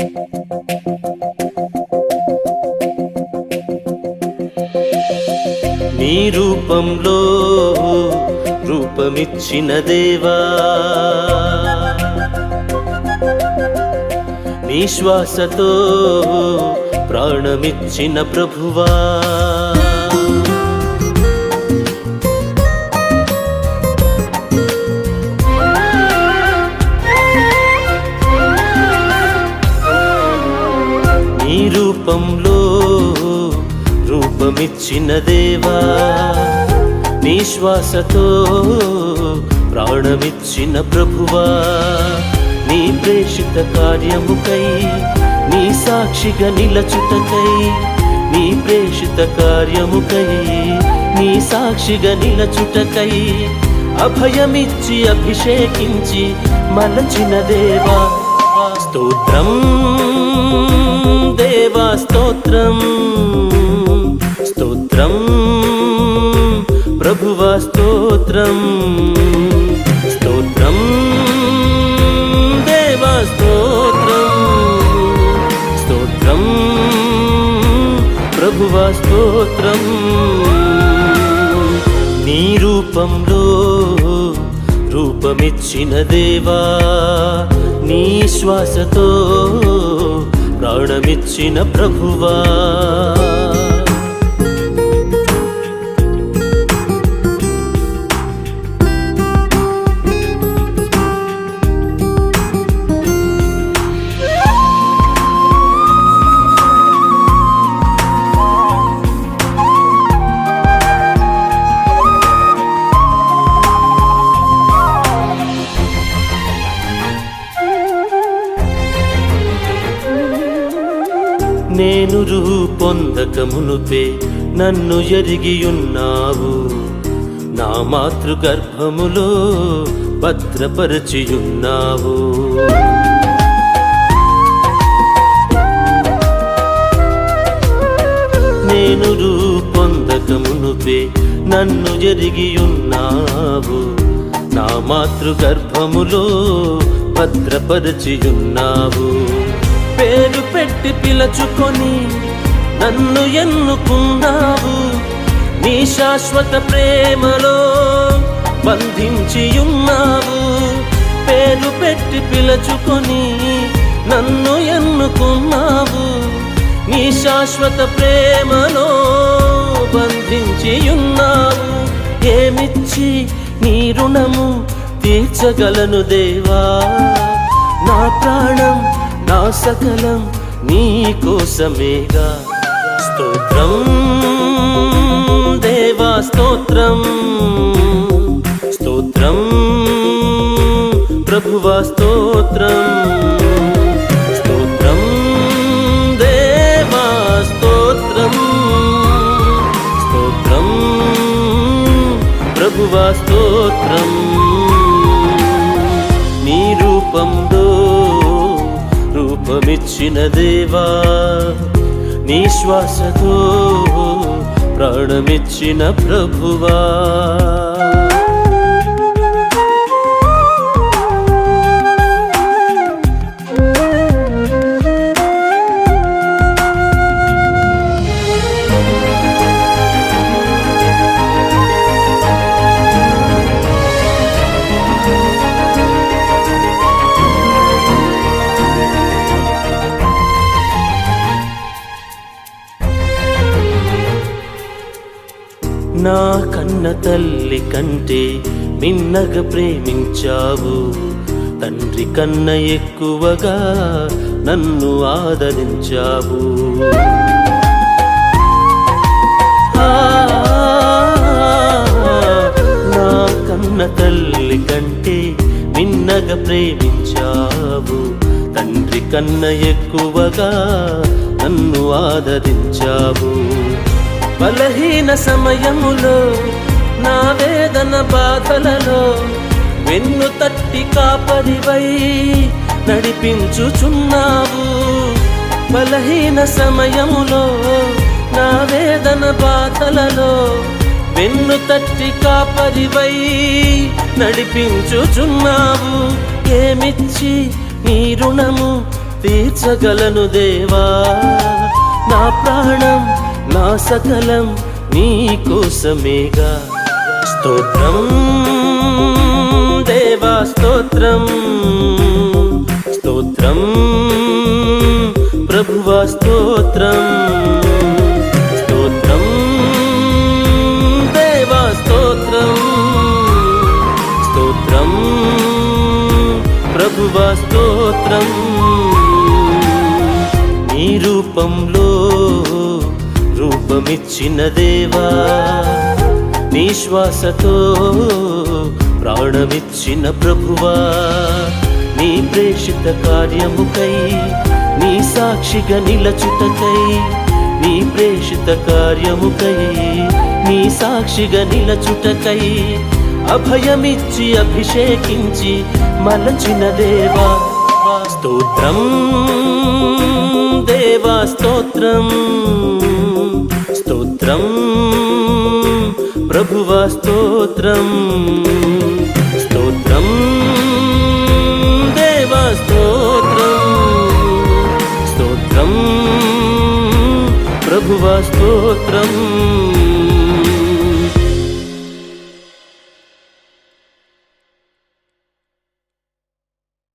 నీ రూపంలో రూపమిచ్చిన దేవా. నీ శ్వాసతో ప్రాణమిచ్చిన ప్రభువా. రూపంలో రూపమిచ్చిన దేవా నీ శ్వాసతో ప్రాణమిచ్చిన ప్రభువా నీ ప్రేషిత కార్యముకై నీ సాక్షిగా నిలచుటకై నీ ప్రేషిత కార్యముకై నీ సాక్షిగా నిలచుటకై అభయమిచ్చి అభిషేకించి మలచిన దేవా. స్తోత్రం. దేవా స్తోత్రం. స్తోత్రం. ప్రభువ స్తోత్రం. స్తోత్రం. దేవా స్తోత్రం. స్తోత్రం. ప్రభువ స్తోత్రం. నీ రూపంలో రూపమిచ్చిన దేవా నీ శ్వాసతో ప్రాణమిచ్చిన ప్రభువా. నేను రూపొందక మునుపే నన్ను ఎరిగియున్నావు. నా మాతృగర్భములో భద్రపరచియున్నావు. నేను రూపొందక మునుపే నన్ను ఎరిగియున్నావు. నా మాతృగర్భములో భద్రపరచియున్నావు. పేరు పెట్టి పిలచుకొని నన్ను ఎన్నుకున్నావు. నీ శాశ్వత ప్రేమలో బంధించియున్నావు పేరు పెట్టి పిలచుకొని నన్ను ఎన్నుకున్నావు. నీ శాశ్వత ప్రేమలో బంధించియున్నావు ఏమిచ్చి నీ రుణము తీర్చగలను దేవా? నా ప్రాణం నా సకలం నీ కోసమేగా స్తోత్రం దేవా స్తోత్రం. స్తోత్రం ప్రభువా స్తోత్రం. స్తోత్రం దేవా స్తోత్రం. స్తోత్రం ప్రభువా స్తోత్రం. నీ రూపంలో రూపమిచ్చిన దేవా నీ శ్వాసతో ప్రాణమిచ్చిన ప్రభువా? నా కన్న తల్లి కంటే మిన్నగ ప్రేమించావు. తండ్రి కన్న ఎక్కువగా నన్ను ఆదరించావు. ఆ, నా కన్న తల్లి కంటే మిన్నగ ప్రేమించావు. తండ్రి కన్న ఎక్కువగా నన్ను ఆదరించావు. బలహీన సమయములో నా వేదన బాధలలో వెన్ను తట్టి కాపరివై నడిపించుచున్నావు. బలహీన సమయములో నా వేదన బాధలలో వెన్ను తట్టి కాపరివై నడిపించుచున్నావు. ఏమిచ్చి నీ రుణము తీర్చగలను దేవా? సకలం నీ కోసమేగా. స్తోత్రం దేవా స్తోత్రం. స్తోత్రం ప్రభువా స్తోత్రం. స్తోత్రం దేవా స్తోత్రం. స్తోత్రం ప్రభువా స్తోత్రం. నీ రూపంలో రూపమిచ్చిన దేవా నీ శ్వాసతో ప్రాణమిచ్చిన ప్రభువా నీ ప్రేషిత కార్యముకై నీ సాక్షిగా నిలచుటకై నీ ప్రేషిత కార్యముకై నీ సాక్షిగా నిలచుటకై అభయమిచ్చి అభిషేకించి మలచిన దేవా. స్తోత్రం దేవా స్తోత్రం. స్తోత్రం. ప్రభువ స్తోత్రం. స్తోత్రం. దేవా స్తోత్రం. స్తోత్రం. ప్రభువా స్తోత్రం.